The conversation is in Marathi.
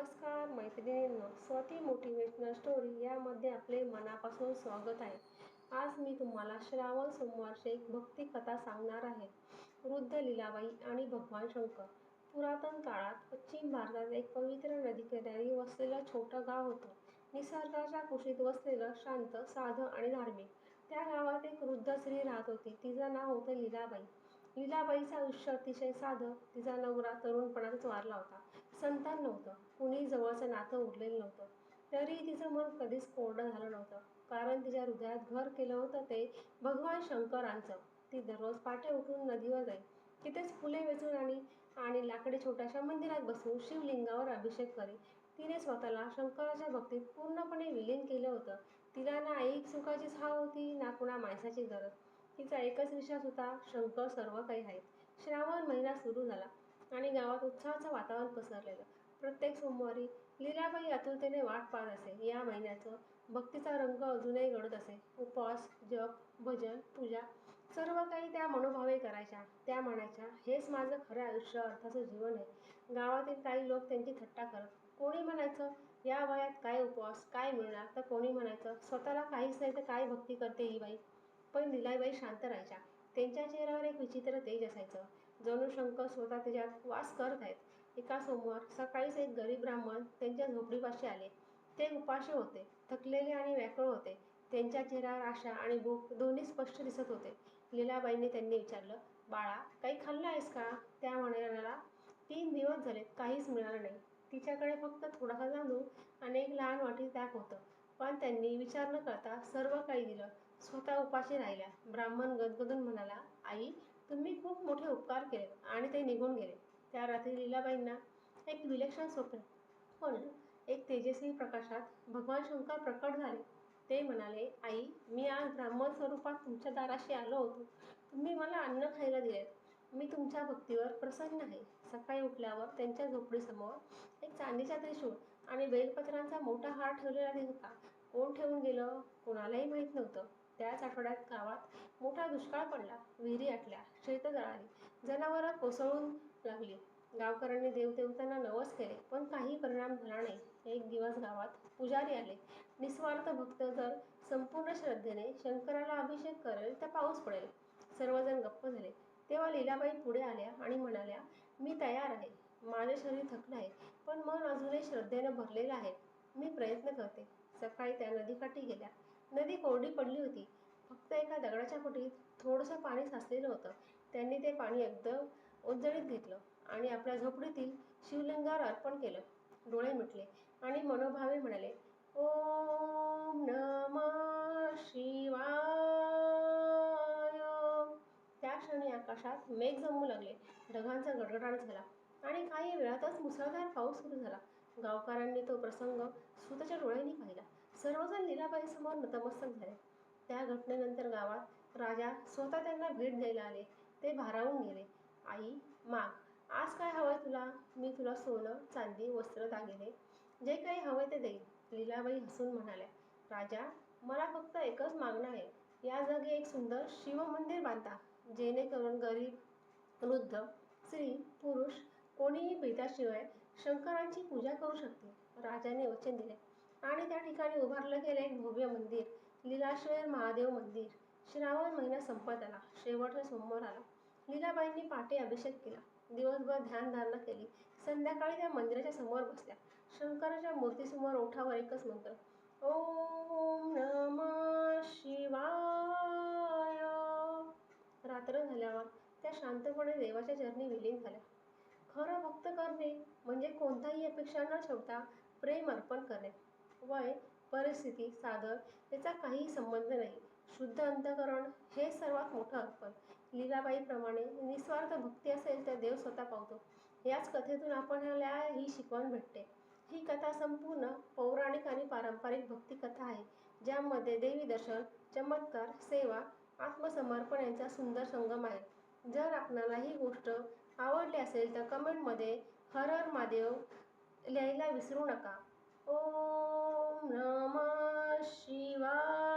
नमस्कार मैत्रिणींनो. स्वती मोटिवेशनल स्टोरी यामध्ये आपले मनापासून स्वागत आहे. आज मी तुम्हाला श्रावण सोमवारची एक भक्ती कथा सांगणार आहे. वृद्ध लीलाबाई आणि भगवान शंकर. पुरातन काळात पश्चिम भारतात एक पवित्र नदीकिनारी वसलेलं छोटं गाव होतं. निसर्गाच्या कुशीत वसलेलं शांत साधं आणि धार्मिक. त्या गावात एक वृद्ध स्त्री राहत होती. तिचं नाव होतं लीलाबाई. लीलाबाईचं आयुष्य अतिशय साधं. तिचा नवरा तरुणपणातच वारला होता. संतान नव्हतं. कुणी जवळचं नातं उरलेलं नव्हतं. तरीही तिचं मन कधीच कोरडं झालं नव्हतं. कारण तिच्या हृदयात घर केलं होतं ते भगवान शंकरांचं. ती दररोज पाटे उठून नदीवर जाई. तिथेच फुले वेचून आणि आणि लाकडी छोट्याशा मंदिरात बसून शिवलिंगावर अभिषेक करी. तिने स्वतःला शंकराच्या भक्तीत पूर्णपणे विलीन केलं होतं. तिला ना एक सुखाचीच हाव होती ना कुणा माणसाची गरज. तिचा एकच विश्वास होता शंकर सर्व काही आहेत. श्रावण महिना सुरू झाला आणि गावात उत्साहाचं वातावरण पसरलेलं. प्रत्येक सोमवारी लीलाबाई आतुरतेने वाट पाहत असे. या महिन्याचं भक्तीचा रंग अजूनही गडत असे. उपवास जप भजन पूजा सर्व काही त्या मनोभावे करायच्या. त्या म्हणायच्या हेच माझं खरं आयुष्य अर्थाचं जीवन आहे. गावातील काही लोक त्यांची थट्टा करत. कोणी म्हणायचं या वयात काय उपवास काय मिळणार? तर कोणी म्हणायचं स्वतःला काहीच नाही तर काय भक्ती करते ही बाई? पण लीलाबाई शांत राहायच्या. त्यांच्या चेहऱ्यावर एक विचित्र तेज असायचं. जणू शंकर स्वतः त्याच्यात वास करत आहेत. एका सोमवार सकाळीच एक गरीब ब्राह्मण त्यांच्या झोपडीपाशी आले. ते उपाशी होते थकलेले आणि व्याकुळ होते. त्यांच्या चेहऱ्यावर आशा आणि भूक दोन्ही स्पष्ट दिसत होते. लीलाबाईंनी त्यांनी विचारलं बाळा काही खाल्लं आहेस का? त्या म्हणाला तीन दिवस झाले काहीच मिळालं नाही. तिच्याकडे फक्त थोडासा तांदूळ आणि एक लहान वाटी ताक होतं. पण त्यांनी विचार न करता सर्व काही दिलं. स्वतः उपाशी राहिल्या. ब्राह्मण गदगदून म्हणाला आई तुम्ही खूप मोठे उपकार केले आणि ते निघून गेले. त्या रात्री लीलाबाईंना एक विलक्षण स्वप्न. पण एक तेजस्वी प्रकाशात भगवान शंकर प्रकट झाले. ते म्हणाले आई मी आज ब्राह्मण स्वरूपात तुमच्या दाराशी आलो होतो. तुम्ही मला अन्न खायला दिले मी तुमच्या भक्तीवर प्रसन्न आहे. सकाळी उठल्यावर त्यांच्या झोपडीसमोर एक चांदीचा त्रिशूळ आणि बेलपत्रांचा मोठा हार ठेवलेला होता कोण ठेवून गेलं? कोणालाही माहीत नव्हतं. त्याच आठवड्यात गावात मोठा दुष्काळ पडला. विहिरी आटल्या. शेत जळाली जनावरं कोसळून लागली. गावकऱ्यांनी देवदेवतांना नवस केले पण काही परिणाम झाला नाही. एक दिवस गावात पुजारी आले. निस्वार्थ भक्त जर संपूर्ण श्रद्धेने शंकराला अभिषेक करेल तर पाऊस पडेल. सर्वजण गप्प झाले. तेव्हा लीलाबाई पुढे आल्या आणि म्हणाल्या मी तयार आहे. माझे शरीर थकलं आहे पण मन अजूनही श्रद्धेनं भरलेलं आहे. मी प्रयत्न करते. सकाळी त्या नदीकाठी गेल्या. नदी कोरडी पडली होती. फक्त एका दगडाच्या फुटीत थोडंसं पाणी साचलेलं होतं. त्यांनी ते पाणी एकदम उजळीत घेतलं आणि आपल्या झोपडीतील शिवलिंगावर अर्पण केलं. डोळे मिटले आणि मनोभावे म्हणाले ओम नम शिवाय. त्या क्षणी आकाशात मेघ जमू लागले. ढगांचा गडगडाट झाला आणि काही वेळातच मुसळधार पाऊस सुरू झाला. गावकऱ्यांनी तो प्रसंग स्वतःच्या डोळ्यांनी पाहिला. सर्वजण लीलाबाईसमोर नतमस्तक झाले. त्या घटनेनंतर गावात राजा स्वतः त्यांना भेट द्यायला आले. ते भारावून गेले. आई माग आज काय हवंय तुला? मी तुला सोनं चांदी वस्त्र दागिने जे काही हवंय ते देईन. लीलाबाई हसून म्हणाल्या राजा मला फक्त एकच मागणं आहे. या जागी एक सुंदर शिवमंदिर बांधता जेणेकरून गरीब वृद्ध स्त्री पुरुष कोणीही भेटाशिवाय शंकरांची पूजा करू शकते राजाने वचन दिले. आणि त्या ठिकाणी उभारलं गेलं एक भव्य मंदिर लीलाश्वर महादेव मंदिर. श्रावण महिना संपत आला. शेवटचा सोमवार आला. लीलाबाईंनी पाटे अभिषेक केला. दिवसभर ध्यानधारणा केली. संध्याकाळी त्या मंदिराच्या समोर बसल्या. शंकराच्या मूर्तीसमोर ओठावर एकच मंत्र ओम नम शिवाय. रात्र झाल्यावर त्या शांतपणे देवाच्या चरणी विलीन झाल्या. खरं भक्त करणे म्हणजे कोणताही अपेक्षा न ठेवता प्रेम अर्पण करणे. वय परिस्थिती सादर याचा काही संबंध नाही. शुद्ध अंतकरण हे सर्वात मोठं अर्पण लीलाबाईप्रमाणे निस्वार्थ भक्ती असेल तर देव स्वतः पावतो. याच कथेतून आपल्याला ही शिकवण भेटते. ही कथा संपूर्ण पौराणिक आणि पारंपरिक भक्ती कथा आहे ज्यामध्ये देवी दर्शन चमत्कार सेवा आत्मसमर्पण यांचा सुंदर संगम आहे. जर आपणाला ही गोष्ट आवडली असेल तर कमेंटमध्ये हर हर महादेव लिहायला विसरू नका. ओम नम शिवाय